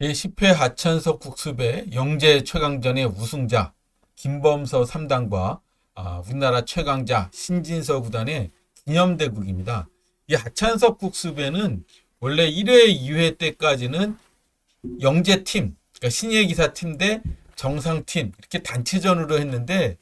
제10회 하천석 국수배 영재 최강전의 우승자 김범서 3단과 아, 우리나라 최강자 신진서 구단의 기념대국입니다. 이 하천석 국수배는 원래 1회, 2회 때까지는 영재팀, 그러니까 신예 기사 팀 대 정상팀 이렇게 단체전으로 했는데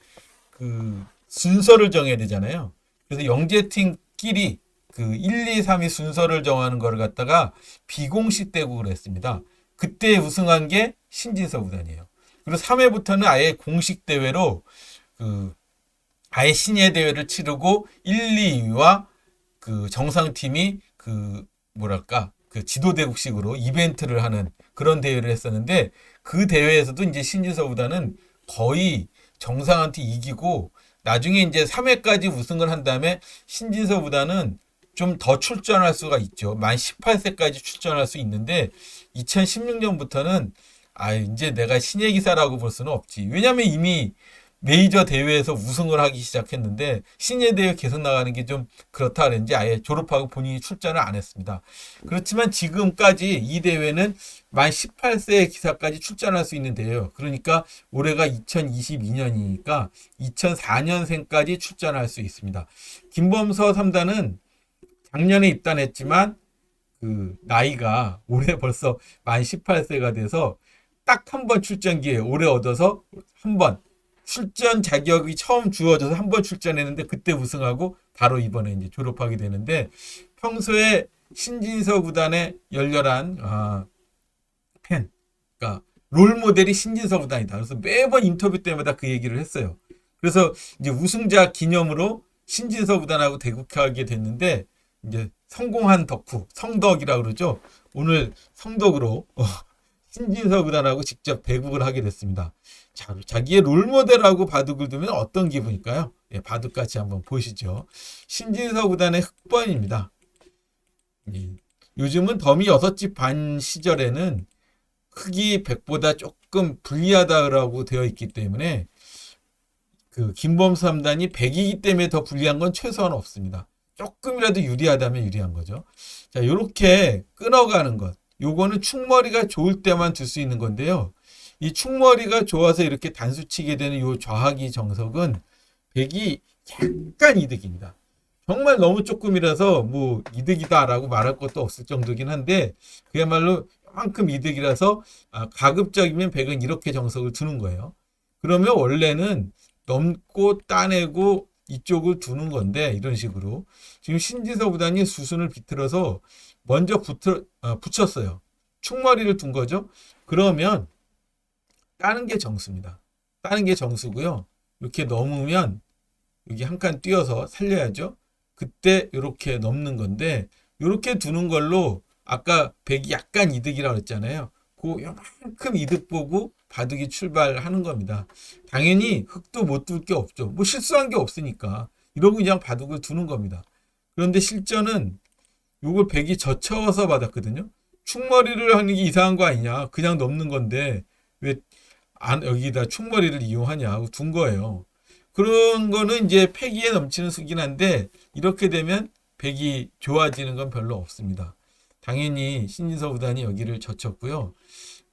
그 순서를 정해야 되잖아요. 그래서 영재팀끼리 그 1, 2, 3위 순서를 정하는 거를 갖다가 비공식 대국을 했습니다. 그때 우승한 게 신진서 구단이에요. 그리고 3회부터는 아예 공식 대회로 그 아예 신예 대회를 치르고 1, 2위와 그 정상팀이 그 뭐랄까 그 지도 대국식으로 이벤트를 하는 그런 대회를 했었는데 그 대회에서도 이제 신진서 구단은 거의 정상한테 이기고 나중에 이제 3회까지 우승을 한 다음에 신진서 구단은 좀 더 출전할 수가 있죠. 만 18세까지 출전할 수 있는데 2016년부터는 아 이제 내가 신예 기사라고 볼 수는 없지. 왜냐면 이미 메이저 대회에서 우승을 하기 시작했는데 신예 대회 계속 나가는 게 좀 그렇다 그랬는지 아예 졸업하고 본인이 출전을 안 했습니다. 그렇지만 지금까지 이 대회는 만 18세 기사까지 출전할 수 있는 대회예요. 그러니까 올해가 2022년이니까 2004년생까지 출전할 수 있습니다. 김범서 3단은 작년에 입단했지만 그 나이가 올해 벌써 만 18세가 돼서 딱 한 번 출전 기회 올해 얻어서 한 번 출전 자격이 처음 주어져서 한 번 출전했는데 그때 우승하고 바로 이번에 이제 졸업하게 되는데 평소에 신진서 구단의 열렬한 아, 팬, 그러니까 롤 모델이 신진서 구단이다. 그래서 매번 인터뷰 때마다 그 얘기를 했어요. 그래서 이제 우승자 기념으로 신진서 구단하고 대국하게 됐는데 이제 성공한 덕후, 성덕이라고 그러죠. 오늘 성덕으로 어, 신진서 구단하고 직접 대국을 하게 됐습니다. 자, 자기의 롤모델하고 바둑을 두면 어떤 기분일까요? 예, 바둑같이 한번 보시죠. 신진서 구단의 흑번입니다. 예, 요즘은 더미 6집 반 시절에는 흑이 100보다 조금 불리하다라고 되어 있기 때문에 그 김범수 함단이 100이기 때문에 더 불리한 건 최소한 없습니다. 조금이라도 유리하다면 유리한 거죠. 자, 요렇게 끊어가는 것. 요거는 충머리가 좋을 때만 들 수 있는 건데요. 이 충머리가 좋아서 이렇게 단수 치게 되는 요 좌하기 정석은 백이 약간 이득입니다. 정말 너무 조금이라서 뭐 이득이다라고 말할 것도 없을 정도긴 한데 그야말로 만큼 이득이라서 아, 가급적이면 백은 이렇게 정석을 두는 거예요. 그러면 원래는 넘고 따내고 이쪽을 두는 건데 이런 식으로 지금 신지서 구단이 수순을 비틀어서 먼저 붙어, 어, 붙였어요. 충머리를 둔 거죠. 그러면 따는 게 정수입니다. 따는 게 정수고요. 이렇게 넘으면 여기 한칸 띄어서 살려야죠. 그때 이렇게 넘는 건데 이렇게 두는 걸로 아까 백이 약간 이득이라고 했잖아요. 그 요만큼 이득 보고 바둑이 출발하는 겁니다. 당연히 흑도 못 둘 게 없죠. 뭐 실수한 게 없으니까 이러고 그냥 바둑을 두는 겁니다. 그런데 실전은 요걸 백이 젖혀서 받았거든요. 충머리를 하는 게 이상한 거 아니냐. 그냥 넘는 건데 왜 안, 여기다 충머리를 이용하냐고 둔 거예요. 그런 거는 이제 패기에 넘치는 수긴 한데 이렇게 되면 백이 좋아지는 건 별로 없습니다. 당연히 신인서 구단이 여기를 젖혔고요.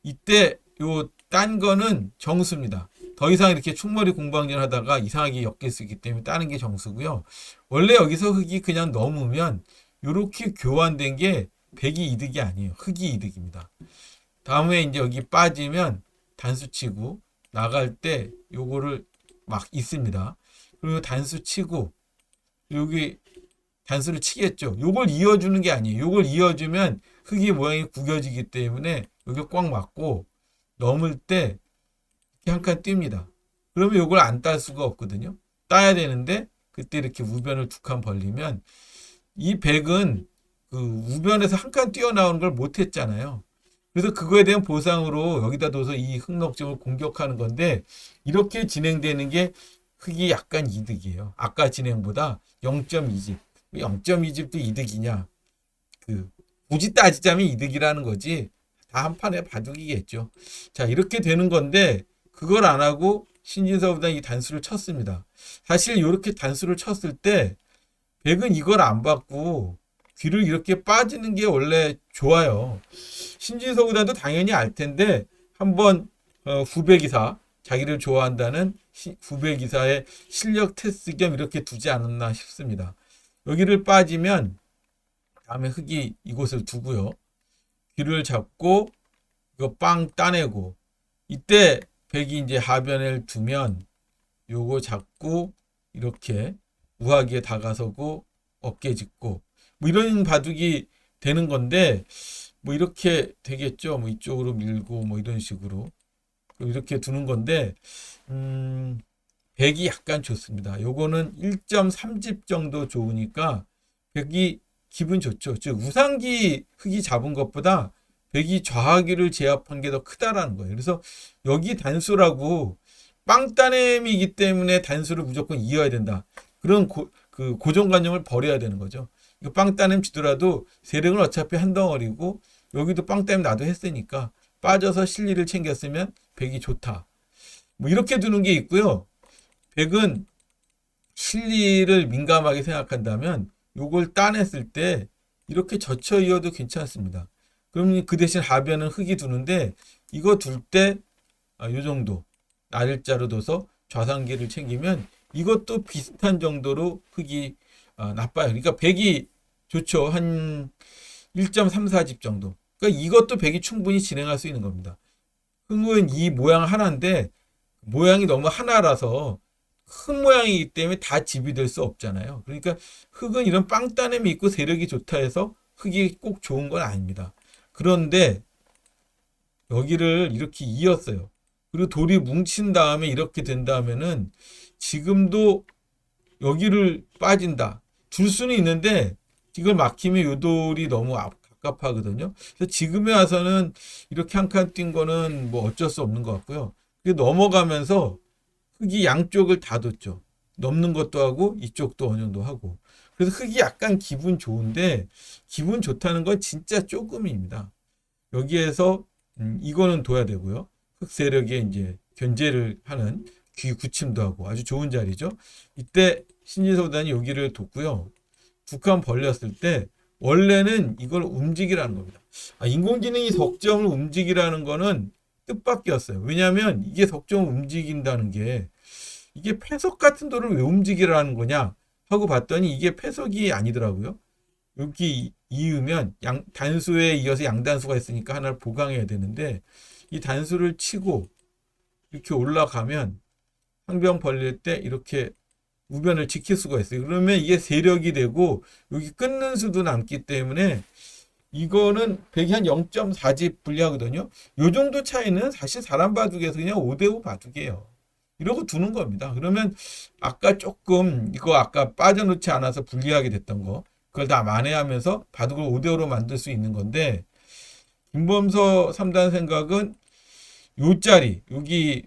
이때 요 딴 거는 정수입니다. 더 이상 이렇게 충머리 공방전 하다가 이상하게 엮일 수 있기 때문에 따는 게 정수고요. 원래 여기서 흙이 그냥 넘으면 이렇게 교환된 게 백이 이득이 아니에요. 흙이 이득입니다. 다음에 이제 여기 빠지면 단수 치고 나갈 때 요거를 막 있습니다. 그리고 단수 치고 여기 단수를 치겠죠. 요걸 이어주는 게 아니에요. 요걸 이어주면 흙이 모양이 구겨지기 때문에 여기 꽉 맞고 넘을 때 한 칸 뜁니다. 그러면 요걸 안 딸 수가 없거든요. 따야 되는데 그때 이렇게 우변을 두 칸 벌리면 이 백은 그 우변에서 한 칸 뛰어나오는 걸 못했잖아요. 그래서 그거에 대한 보상으로 여기다 둬서 이 흑넉점을 공격하는 건데 이렇게 진행되는 게 흑이 약간 이득이에요. 아까 진행보다 0.2집. 0.2집도 이득이냐? 그 굳이 따지자면 이득이라는 거지. 다 한 판의 바둑이겠죠. 자, 이렇게 되는 건데 그걸 안 하고 신진서보다 이 단수를 쳤습니다. 사실 이렇게 단수를 쳤을 때 백은 이걸 안 받고 귀를 이렇게 빠지는 게 원래 좋아요. 신진서 구단도 당연히 알 텐데 한번 어, 후배 기사 자기를 좋아한다는 시- 후배 기사의 실력 테스트 겸 이렇게 두지 않았나 싶습니다. 여기를 빠지면 다음에 흙이 이곳을 두고요. 귀를 잡고 이거 빵 따내고 이때 백이 이제 하변을 두면 요거 잡고 이렇게 우하기에 다가서고 어깨 짚고 뭐 이런 바둑이 되는 건데 뭐 이렇게 되겠죠. 뭐 이쪽으로 밀고 뭐 이런 식으로 이렇게 두는 건데 음 백이 약간 좋습니다. 요거는 1.3집 정도 좋으니까 백이 기분 좋죠. 즉 우상기 흙이 잡은 것보다 백이 좌하기를 제압한 게 더 크다라는 거예요. 그래서 여기 단수라고 빵따냄이기 때문에 단수를 무조건 이어야 된다. 그런 고, 그 고정관념을 버려야 되는 거죠. 이거 빵따냄 지더라도 세력은 어차피 한 덩어리고 여기도 빵따냄 나도 했으니까 빠져서 실리를 챙겼으면 백이 좋다. 뭐 이렇게 두는 게 있고요. 백은 실리를 민감하게 생각한다면 요걸 따냈을 때 이렇게 젖혀 이어도 괜찮습니다. 그럼 그 대신 하변은 흙이 두는데 이거 둘때 아, 요 정도 날짜로 둬서 좌상기를 챙기면 이것도 비슷한 정도로 흙이 아, 나빠요. 그러니까 백이 좋죠. 한 1.34집 정도. 그러니까 이것도 백이 충분히 진행할 수 있는 겁니다. 흙은 이 모양 하나인데 모양이 너무 하나라서 큰 모양이기 때문에 다 집이 될 수 없잖아요. 그러니까 흙은 이런 빵따냄이 있고 세력이 좋다 해서 흙이 꼭 좋은 건 아닙니다. 그런데 여기를 이렇게 이었어요. 그리고 돌이 뭉친 다음에 이렇게 된다면은 지금도 여기를 빠진다. 둘 수는 있는데 이걸 막히면 요 돌이 너무 앞- 갑갑하거든요. 그래서 지금에 와서는 이렇게 한 칸 뛴 거는 뭐 어쩔 수 없는 것 같고요. 넘어가면서 흙이 양쪽을 다 뒀죠. 넘는 것도 하고 이쪽도 어느 정도 하고. 그래서 흙이 약간 기분 좋은데 기분 좋다는 건 진짜 조금입니다. 여기에서 음, 이거는 둬야 되고요. 흙 세력에 이제 견제를 하는 귀 굳힘도 하고 아주 좋은 자리죠. 이때 신진서단이 여기를 뒀고요. 두칸 벌렸을 때 원래는 이걸 움직이라는 겁니다. 아, 인공지능이 석점을 움직이라는 거는 뜻밖이었어요. 왜냐하면 이게 석점을 움직인다는 게 이게 패석 같은 돌을 왜 움직이라는 거냐 하고 봤더니 이게 패석이 아니더라고요. 여기 이으면 양, 단수에 이어서 양단수가 있으니까 하나를 보강해야 되는데 이 단수를 치고 이렇게 올라가면 상병 벌릴 때 이렇게 우변을 지킬 수가 있어요. 그러면 이게 세력이 되고 여기 끊는 수도 남기 때문에 이거는 100이 한 0.4집 불리하거든요. 요 정도 차이는 사실 사람 바둑에서 그냥 5대5 바둑이에요. 이러고 두는 겁니다. 그러면 아까 조금 이거 아까 빠져놓지 않아서 불리하게 됐던 거 그걸 다 만회하면서 바둑을 5대5로 만들 수 있는 건데 김범서 3단 생각은 요 자리 여기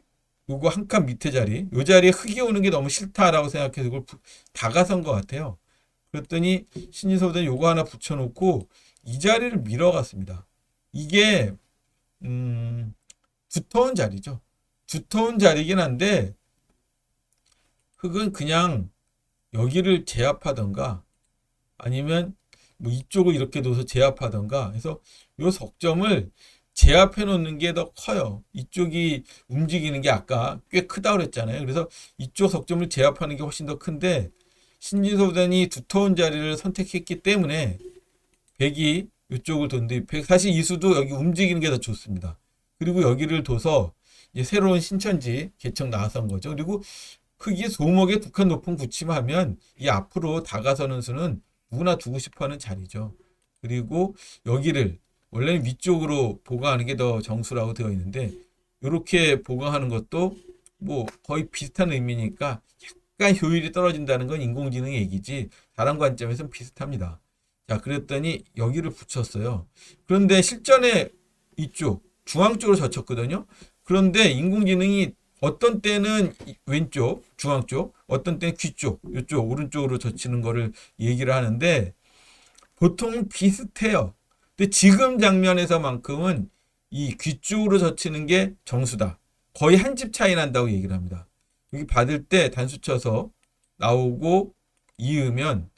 요거 한 칸 밑에 자리 요 자리에 흙이 오는 게 너무 싫다라고 생각해서 부- 다가선 것 같아요. 그랬더니 신인서보다 요거 하나 붙여놓고 이 자리를 밀어갔습니다. 이게 음, 두터운 자리죠. 두터운 자리긴 한데 흙은 그냥 여기를 제압하던가 아니면 뭐 이쪽을 이렇게 둬서 제압하던가 해서 요 석점을 제압해 놓는 게 더 커요. 이쪽이 움직이는 게 아까 꽤 크다고 그랬잖아요. 그래서 이쪽 석점을 제압하는 게 훨씬 더 큰데 신진서단이 두터운 자리를 선택했기 때문에 백이 이쪽을 돈데 백 사실 이 수도 여기 움직이는 게 더 좋습니다. 그리고 여기를 둬서 이제 새로운 신천지 개척 나선 거죠. 그리고 크기 소목에 두칸 높은 굳힘하면 이 앞으로 다가서는 수는 누구나 두고 싶어하는 자리죠. 그리고 여기를 원래는 위쪽으로 보강하는 게 더 정수라고 되어 있는데 이렇게 보강하는 것도 뭐 거의 비슷한 의미니까 약간 효율이 떨어진다는 건 인공지능 얘기지 다른 관점에서는 비슷합니다. 자, 그랬더니 여기를 붙였어요. 그런데 실전에 이쪽 중앙 쪽으로 젖혔거든요. 그런데 인공지능이 어떤 때는 이- 왼쪽 중앙 쪽, 어떤 때는 귀 쪽, 이쪽 오른쪽으로 젖히는 거를 얘기를 하는데 보통 비슷해요. 근데 지금 장면에서만큼은 이 귀 쪽으로 젖히는 게 정수다. 거의 한 집 차이 난다고 얘기를 합니다. 여기 받을 때 단수 쳐서 나오고 이으면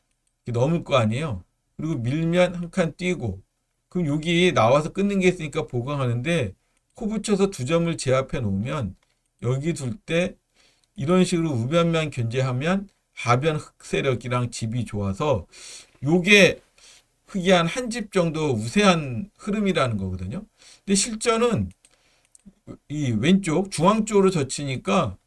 넘을 거 아니에요. 그리고 밀면 한 칸 뛰고 그럼 여기 나와서 끊는 게 있으니까 보강하는데 코 붙여서 두 점을 제압해 놓으면 여기 둘 때 이런 식으로 우변만 견제하면 하변 흑세력이랑 집이 좋아서 요게 흑이 한 한 집 정도 우세한 흐름이라는 거거든요. 근데 실전은 이 왼쪽 중앙 쪽으로 젖히니까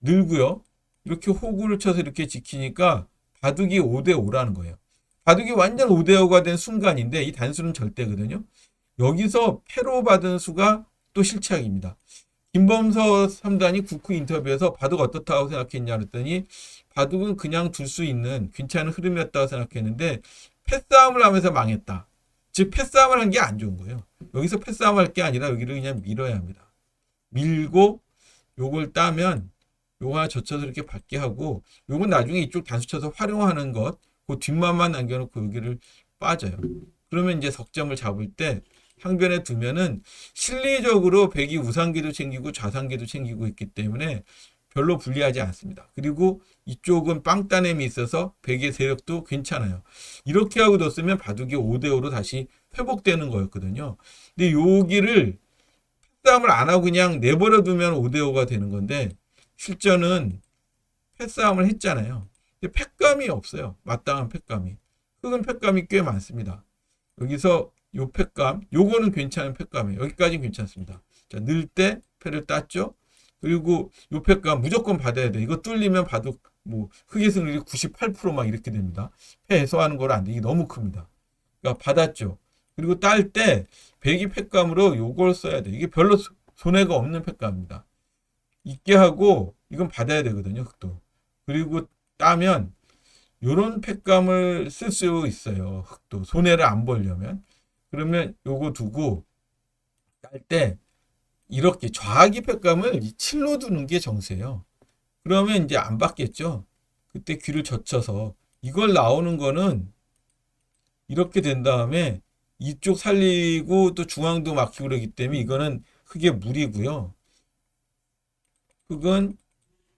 늘고요. 이렇게 호구를 쳐서 이렇게 지키니까 바둑이 5대 5라는 거예요. 바둑이 완전 5대 5가 된 순간인데 이 단수는 절대거든요. 여기서 패로 받은 수가 또 실착입니다. 김범서 3단이 국후 인터뷰에서 바둑 어떻다고 생각했냐 그랬더니 바둑은 그냥 둘 수 있는 괜찮은 흐름이었다고 생각했는데 패싸움을 하면서 망했다. 즉 패싸움을 한 게 안 좋은 거예요. 여기서 패싸움 할 게 아니라 여기를 그냥 밀어야 합니다. 밀고 요걸 따면 요거 하나 젖혀서 이렇게 받게 하고 요건 나중에 이쪽 단수 쳐서 활용하는 것, 그 뒷만만 남겨놓고 여기를 빠져요. 그러면 이제 석점을 잡을 때 항변에 두면은 실리적으로 백이 우상기도 챙기고 좌상기도 챙기고 있기 때문에 별로 불리하지 않습니다. 그리고 이쪽은 빵따냄이 있어서 백의 세력도 괜찮아요. 이렇게 하고 뒀으면 바둑이 5대5로 다시 회복되는 거였거든요. 근데 여기를 패싸움을 안 하고 그냥 내버려 두면 5대5가 되는 건데 실전은 패싸움을 했잖아요. 패감이 없어요. 마땅한 패감이. 흑은 패감이 꽤 많습니다. 여기서 요 패감, 요거는 괜찮은 패감이에요. 여기까지는 괜찮습니다. 자, 늘 때 패를 땄죠. 그리고 요 패감 무조건 받아야 돼. 이거 뚫리면 바둑 뭐 흑의 승률이 98%막 이렇게 됩니다. 패 해소하는 거는 안 돼. 이게 너무 큽니다. 그러니까 받았죠. 그리고 딸 때 배기 패감으로 요걸 써야 돼. 이게 별로 소- 손해가 없는 패감입니다. 있게 하고 이건 받아야 되거든요. 흑도. 그리고 따면 요런 패감을 쓸 수 있어요. 흑도. 손해를 안 보려면. 그러면 요거 두고 딸 때 이렇게 좌기 패감을 이 7로 두는 게 정세예요. 그러면 이제 안 받겠죠. 그때 귀를 젖혀서 이걸 나오는 거는 이렇게 된 다음에 이쪽 살리고 또 중앙도 막히고 그러기 때문에 이거는 무리고요. 흑은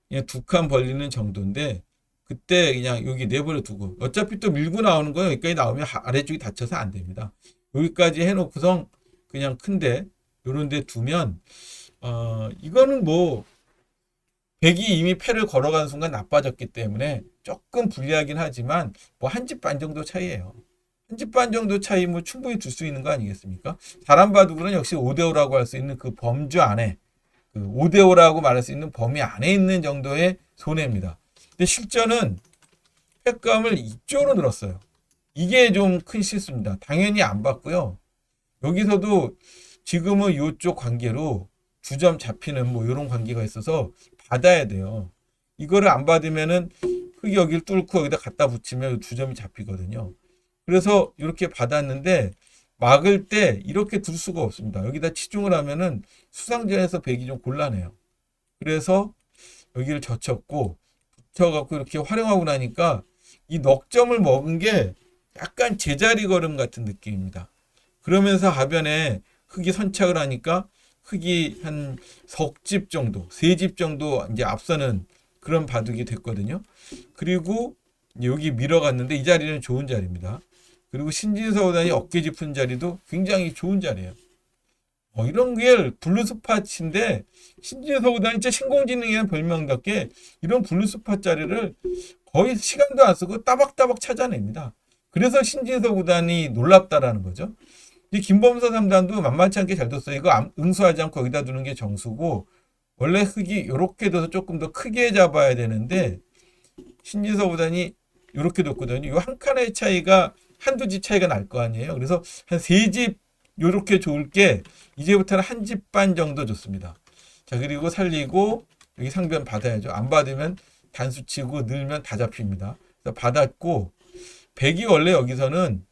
그냥 두칸 벌리는 정도인데 그때 그냥 여기 내버려 두고 어차피 또 밀고 나오는 거예요. 여기까지 나오면 하- 아래쪽이 다쳐서 안 됩니다. 여기까지 해놓고선 그냥 큰데 요런 데 두면 어 이거는 뭐 백이 이미 패를 걸어가는 순간 나빠졌기 때문에 조금 불리하긴 하지만 뭐 한 집 반 정도 차이예요. 한 집 반 정도 차이 뭐 충분히 둘 수 있는 거 아니겠습니까? 다른 바둑은 역시 5대5라고 할 수 있는 그 범주 안에 그 5대5라고 말할 수 있는 범위 안에 있는 정도의 손해입니다. 근데 실전은 패감을 이쪽으로 늘었어요. 이게 좀 큰 실수입니다. 당연히 안 받고요. 여기서도 지금은 이쪽 관계로 두점 잡히는 뭐 이런 관계가 있어서 받아야 돼요. 이거를 안 받으면은 흙이 여기를 뚫고 여기다 갖다 붙이면 두 점이 잡히거든요. 그래서 이렇게 받았는데 막을 때 이렇게 둘 수가 없습니다. 여기다 치중을 하면은 수상전에서 백이 좀 곤란해요. 그래서 여기를 젖혔고 붙여갖고 이렇게 활용하고 나니까 이 넉점을 먹은 게 약간 제자리 걸음 같은 느낌입니다. 그러면서 하변에 흙이 선착을 하니까 흙이 한 석 집 정도, 세 집 정도 이제 앞서는 그런 바둑이 됐거든요. 그리고 여기 밀어갔는데 이 자리는 좋은 자리입니다. 그리고 신진서 우단이 어깨 짚은 자리도 굉장히 좋은 자리예요. 어, 이런 게 블루스팟인데 신진서우단이 진짜 신공지능이라는 별명답게 이런 블루스팟 자리를 거의 시간도 안 쓰고 따박따박 찾아냅니다. 그래서 신진서 구단이 놀랍다라는 거죠. 이 김범서 3단도 만만치 않게 잘 뒀어요. 이거 암- 응수하지 않고 여기다 두는 게 정수고 원래 흙이 이렇게 둬서 조금 더 크게 잡아야 되는데 신진서 구단이 이렇게 뒀거든요. 이 한 칸의 차이가 한두 집 차이가 날 거 아니에요. 그래서 한 세 집 이렇게 좋을 게 이제부터는 한 집 반 정도 좋습니다. 자 그리고 살리고 여기 상변 받아야죠. 안 받으면 단수 치고 늘면 다 잡힙니다. 그래서 받았고 백이 원래 여기서는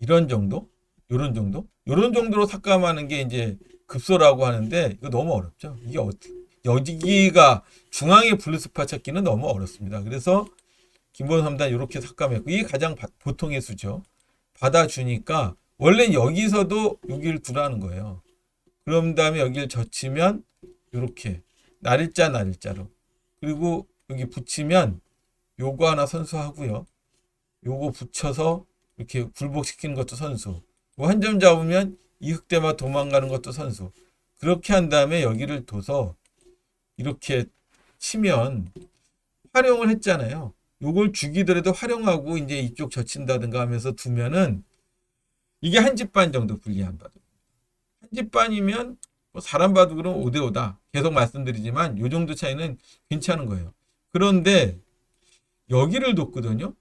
이런 정도, 요런 정도, 요런 정도로 삭감하는 게 이제 급소라고 하는데 이거 너무 어렵죠. 이게 어, 여기가 중앙의 블루스파 찾기는 너무 어렵습니다. 그래서 김범 3단 이렇게 삭감했고 이게 가장 바- 보통의 수죠. 받아주니까 원래 여기서도 여기를 두라는 거예요. 그런 다음에 여기를 젖히면 이렇게 날일자 날일자로 그리고 여기 붙이면 요거 하나 선수하고요. 요거 붙여서 이렇게 굴복시키는 것도 선수. 뭐한점 잡으면 이 흑대마 도망가는 것도 선수. 그렇게 한 다음에 여기를 둬서 이렇게 치면 활용을 했잖아요. 요걸 죽이더라도 활용하고 이제 이쪽 젖힌다든가 하면서 두면은 이게 한 집 반 정도 불리한 바둑. 한 집 반이면 뭐 사람 봐도 그럼 5대 5다. 계속 말씀드리지만 요 정도 차이는 괜찮은 거예요. 그런데 여기를 뒀거든요.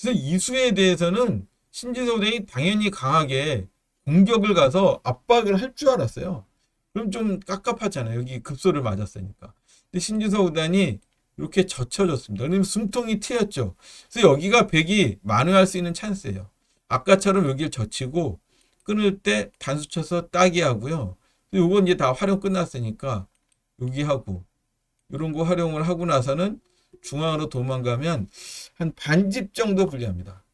그래서 이수에 대해서는 신지서 대이 당연히 강하게 공격을 가서 압박을 할 줄 알았어요. 그럼 좀 깝깝하잖아요. 여기 급소를 맞았으니까. 근데 신지서 우단이 이렇게 젖혀줬습니다. 그러면 숨통이 트였죠. 그래서 여기가 백이 만회할 수 있는 찬스예요. 아까처럼 여기를 젖히고 끊을 때 단수 쳐서 따기 하고요. 요건 이제 다 활용 끝났으니까 여기 하고 이런 거 활용을 하고 나서는 중앙으로 도망가면 한 반집 정도 불리합니다.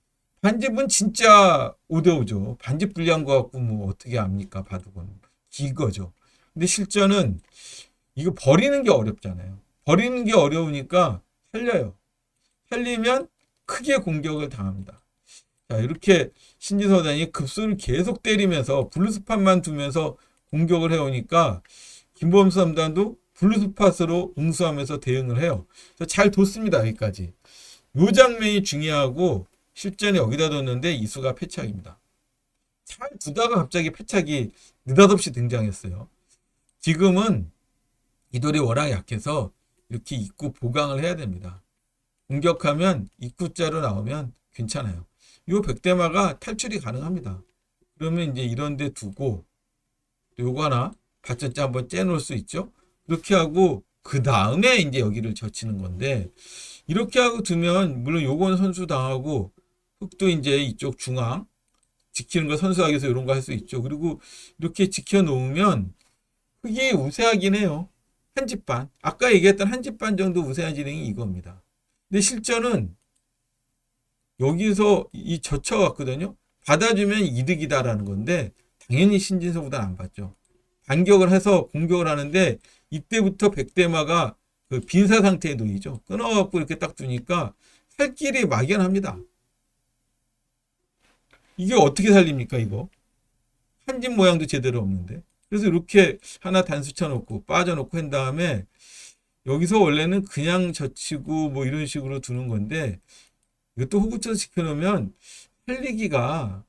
반집은 진짜 5대5죠. 반집 불리한 거 갖고 뭐 어떻게 압니까? 바둑은. 기거죠. 근데 실전은 이거 버리는 게 어렵잖아요. 버리는 게 어려우니까 살려요. 살리면 크게 공격을 당합니다. 자, 이렇게 신지서단이 급수를 계속 때리면서 블루스팟만 두면서 공격을 해오니까 김범수 삼단도 블루스팟으로 응수하면서 대응을 해요. 잘 뒀습니다. 여기까지. 요 장면이 중요하고 실전에 여기다 뒀는데 이수가 패착입니다. 잘 두다가 갑자기 패착이 느닷없이 등장했어요. 지금은 이돌이 워낙 약해서 이렇게 입구 보강을 해야 됩니다. 공격하면 입구자로 나오면 괜찮아요. 요 백대마가 탈출이 가능합니다. 그러면 이제 이런 데 두고 또 요거 하나 발전자 한번 째놓을 수 있죠. 그렇게 하고 그 다음에 이제 여기를 젖히는 건데 이렇게 하고 두면 물론 요건 선수 당하고 흑도 이제 이쪽 중앙 지키는 거 위해서 이런 거 할 수 있죠. 그리고 이렇게 지켜 놓으면 흑이 우세하긴 해요. 한 집 반. 아까 얘기했던 한 집반 정도 우세한 진행이 이겁니다. 근데 실전은 여기서 이 젖혀왔거든요. 받아주면 이득이다라는 건데 당연히 신진서보다는 안 받죠. 반격을 해서 공격을 하는데 이때부터 백대마가 그 빈사 상태에 놓이죠. 끊어갖고 이렇게 딱 두니까 살 길이 막연합니다. 이게 어떻게 살립니까 이거? 한 집 모양도 제대로 없는데. 그래서 이렇게 하나 단수 쳐놓고 빠져놓고 한 다음에 여기서 원래는 그냥 젖히고 뭐 이런 식으로 두는 건데 이것도 호구쳐 시켜놓으면 살리기가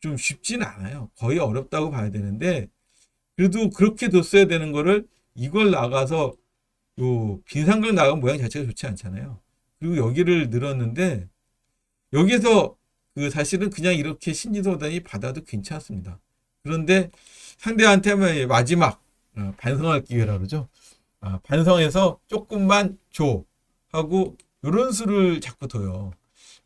좀 쉽지는 않아요. 거의 어렵다고 봐야 되는데 그래도 그렇게 뒀어야 되는 거를 이걸 나가서 요 빈상글 나간 모양 자체가 좋지 않잖아요. 그리고 여기를 늘었는데 여기서 그 사실은 그냥 이렇게 신지도단이 받아도 괜찮습니다. 그런데 상대한테는 마지막 어, 반성할 기회라 그러죠. 아, 반성해서 조금만 줘 하고 요런 수를 자꾸 둬요.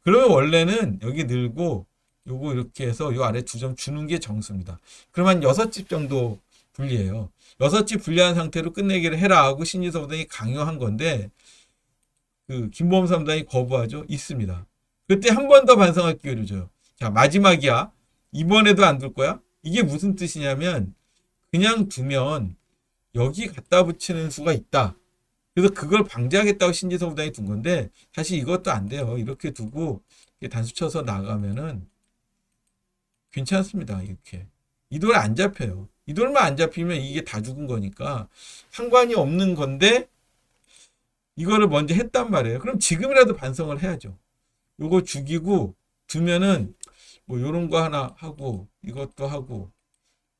그러면 원래는 여기 늘고 요거 이렇게 해서 요 아래 두 점 주는 게 정수입니다. 그러면 여섯 집 정도 분리해요. 여섯 집 분리한 상태로 끝내기를 해라 하고 신지서부단이 강요한 건데 그 김보험 삼단이 거부하죠. 있습니다. 그때 한 번 더 반성할 기회를 줘요. 자 마지막이야. 이번에도 안 둘 거야? 이게 무슨 뜻이냐면 그냥 두면 여기 갖다 붙이는 수가 있다. 그래서 그걸 방지하겠다고 신지서부단이 둔 건데 사실 이것도 안 돼요. 이렇게 두고 단수 쳐서 나가면은 괜찮습니다. 이렇게 이 돌 안 잡혀요. 이 돌만 안 잡히면 이게 다 죽은 거니까 상관이 없는 건데 이거를 먼저 했단 말이에요. 그럼 지금이라도 반성을 해야죠. 요거 죽이고 두면은 뭐 요런 거 하나 하고 이것도 하고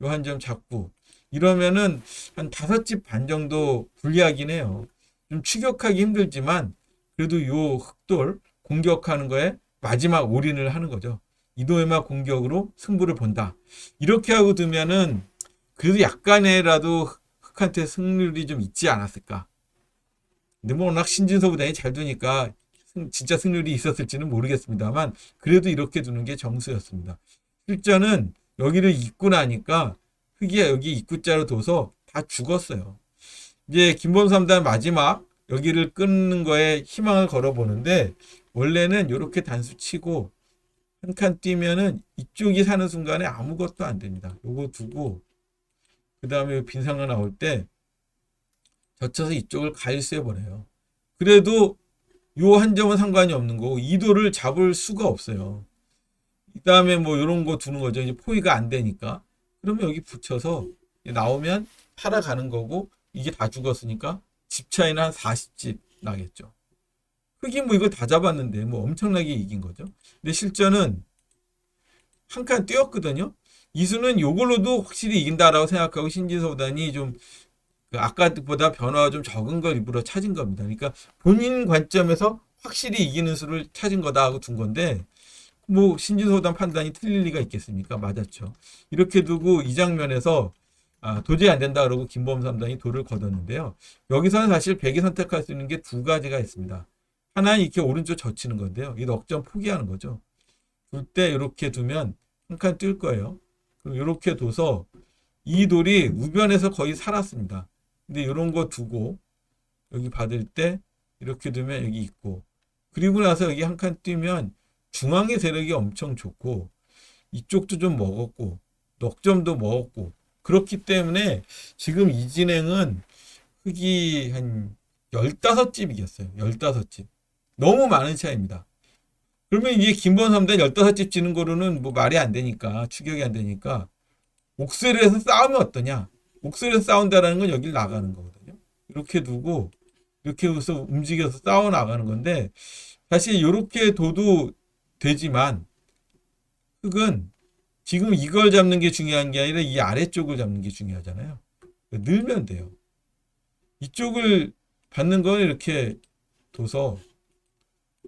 요 한 점 잡고 이러면은 한 다섯 집 반 정도 불리하긴 해요. 좀 추격하기 힘들지만 그래도 요 흑돌 공격하는 거에 마지막 올인을 하는 거죠. 이도에마 공격으로 승부를 본다. 이렇게 하고 두면은 그래도 약간이라도 흑한테 승률이 좀 있지 않았을까. 근데 뭐 워낙 신진서보다는 잘 두니까 승- 진짜 승률이 있었을지는 모르겠습니다만 그래도 이렇게 두는 게 정수였습니다. 실전은 여기를 입고 나니까 흑이 여기 입구자로 둬서 다 죽었어요. 이제 김범삼단 마지막 여기를 끊는 거에 희망을 걸어보는데 원래는 이렇게 단수 치고 한 칸 뛰면은 이쪽이 사는 순간에 아무것도 안 됩니다. 요거 두고 그 다음에 빈상가 나올 때 젖혀서 이쪽을 가일수해 버려요. 그래도 요 한 점은 상관이 없는 거고 이도를 잡을 수가 없어요. 그 다음에 뭐 이런 거 두는 거죠. 이제 포위가 안 되니까. 그러면 여기 붙여서 나오면 팔아가는 거고 이게 다 죽었으니까 집 차이는 한 40집 나겠죠. 흑인 뭐 이거 다 잡았는데 뭐 엄청나게 이긴 거죠. 근데 실전은 한 칸 뛰었거든요. 이수는 요걸로도 확실히 이긴다라고 생각하고 신진서보다니 좀그 아까보다 변화가 좀 적은 걸 일부러 찾은 겁니다. 그러니까 본인 관점에서 확실히 이기는 수를 찾은 거다 하고 둔 건데 뭐 신진서보단 판단이 틀릴 리가 있겠습니까? 맞았죠. 이렇게 두고 이 장면에서 아, 도저히 안 된다 그러고 김범 삼단이 돌을 걷었는데요. 여기서는 사실 백이 선택할 수 있는 게 두 가지가 있습니다. 하나는 이렇게 오른쪽 젖히는 건데요. 이 넉점 포기하는 거죠. 둘 때 이렇게 두면 한 칸 뜰 거예요. 그럼 이렇게 둬서 이 돌이 우변에서 거의 살았습니다. 근데 이런 거 두고 여기 받을 때 이렇게 두면 여기 있고 그리고 나서 여기 한 칸 뛰면 중앙의 세력이 엄청 좋고 이쪽도 좀 먹었고 넉점도 먹었고 그렇기 때문에 지금 이 진행은 흑이 한 15집 이겼어요. 15집. 너무 많은 차이입니다. 그러면 이게 김번 3단 15집 지는 거로는 뭐 말이 안 되니까 추격이 안 되니까 해서 싸우면 어떠냐? 옥세를 싸운다라는 건 여길 나가는 거거든요. 이렇게 두고 이렇게 해서 움직여서 싸워 나가는 건데 사실 이렇게 둬도 되지만 흑은 지금 이걸 잡는 게 중요한 게 아니라 이 아래쪽을 잡는 게 중요하잖아요. 늘면 돼요. 이쪽을 받는 건 이렇게 둬서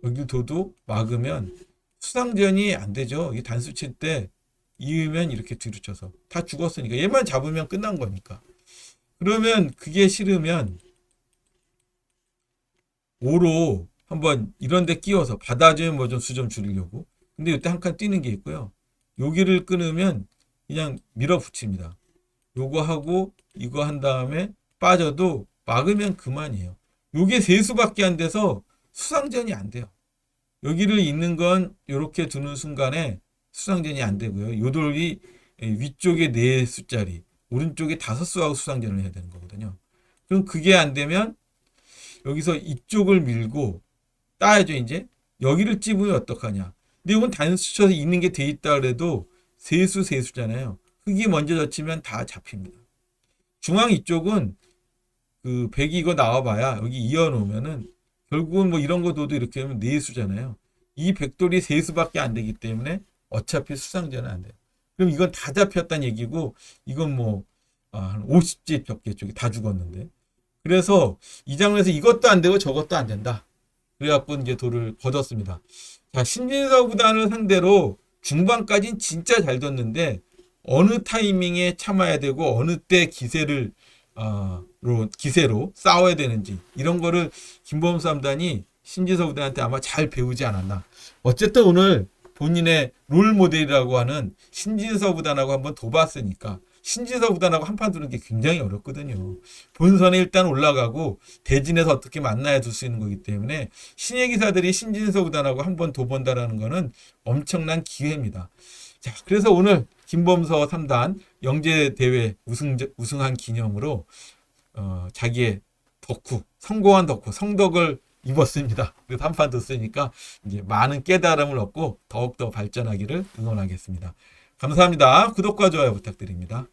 여기 둬도 막으면 수상전이 안 되죠. 이 단수 칠 때 이으면 이렇게 뒤로 쳐서 다 죽었으니까 얘만 잡으면 끝난 거니까. 그러면 그게 싫으면 5로 한번 이런 데 끼워서 받아주면 뭐좀 수점 줄이려고. 근데 이때 한 칸 뛰는 게 있고요. 여기를 끊으면 그냥 밀어붙입니다. 요거 하고 이거 한 다음에 빠져도 막으면 그만이에요. 요게 세 수밖에 안 돼서 수상전이 안 돼요. 여기를 있는 건 이렇게 두는 순간에 수상전이 안 되고요. 요 돌이 위쪽에 네 수짜리, 오른쪽에 다섯 수하고 수상전을 해야 되는 거거든요. 그럼 그게 안 되면 여기서 이쪽을 밀고 따야죠, 이제. 여기를 찝으면 어떡하냐. 근데 이건 단수 쳐서 있는 게 돼 있다 그래도 세수 세수잖아요. 흙이 먼저 젖히면 다 잡힙니다. 중앙 이쪽은 그 백이 이거 나와봐야 여기 이어 놓으면은 결국은 뭐 이런 거 둬도 이렇게 하면 네 수잖아요. 이 백돌이 세 수밖에 안 되기 때문에 어차피 수상전은 안 돼요. 그럼 이건 다 잡혔다는 얘기고 이건 뭐 아, 한 50집 적게 쪽이 다 죽었는데 그래서 이 장면에서 이것도 안 되고 저것도 안 된다. 그래갖고 이제 돌을 걷었습니다. 자, 신진서 구단을 상대로 중반까지는 진짜 잘 뒀는데 어느 타이밍에 참아야 되고 어느 때 기세를 어, 로 기세로 싸워야 되는지 이런 거를 김범 삼단이 신지서 구단한테 아마 잘 배우지 않았나. 어쨌든 오늘 본인의 롤 모델이라고 하는 신진서 구단하고 한번 둬봤으니까 신진서 구단하고 한판 두는 게 굉장히 어렵거든요. 본선에 일단 올라가고 대진에서 어떻게 만나야 둘수 있는 거기 때문에 신예 기사들이 신진서 구단하고 한번 둬본다라는 거는 엄청난 기회입니다. 자, 그래서 오늘 김범서 3단 영재 대회 우승 우승한 기념으로 어, 자기의 덕후, 성공한 덕후, 성덕을 입었습니다. 그래서 한판더 쓰니까 이제 많은 깨달음을 얻고 더욱더 발전하기를 응원하겠습니다. 감사합니다. 구독과 좋아요 부탁드립니다.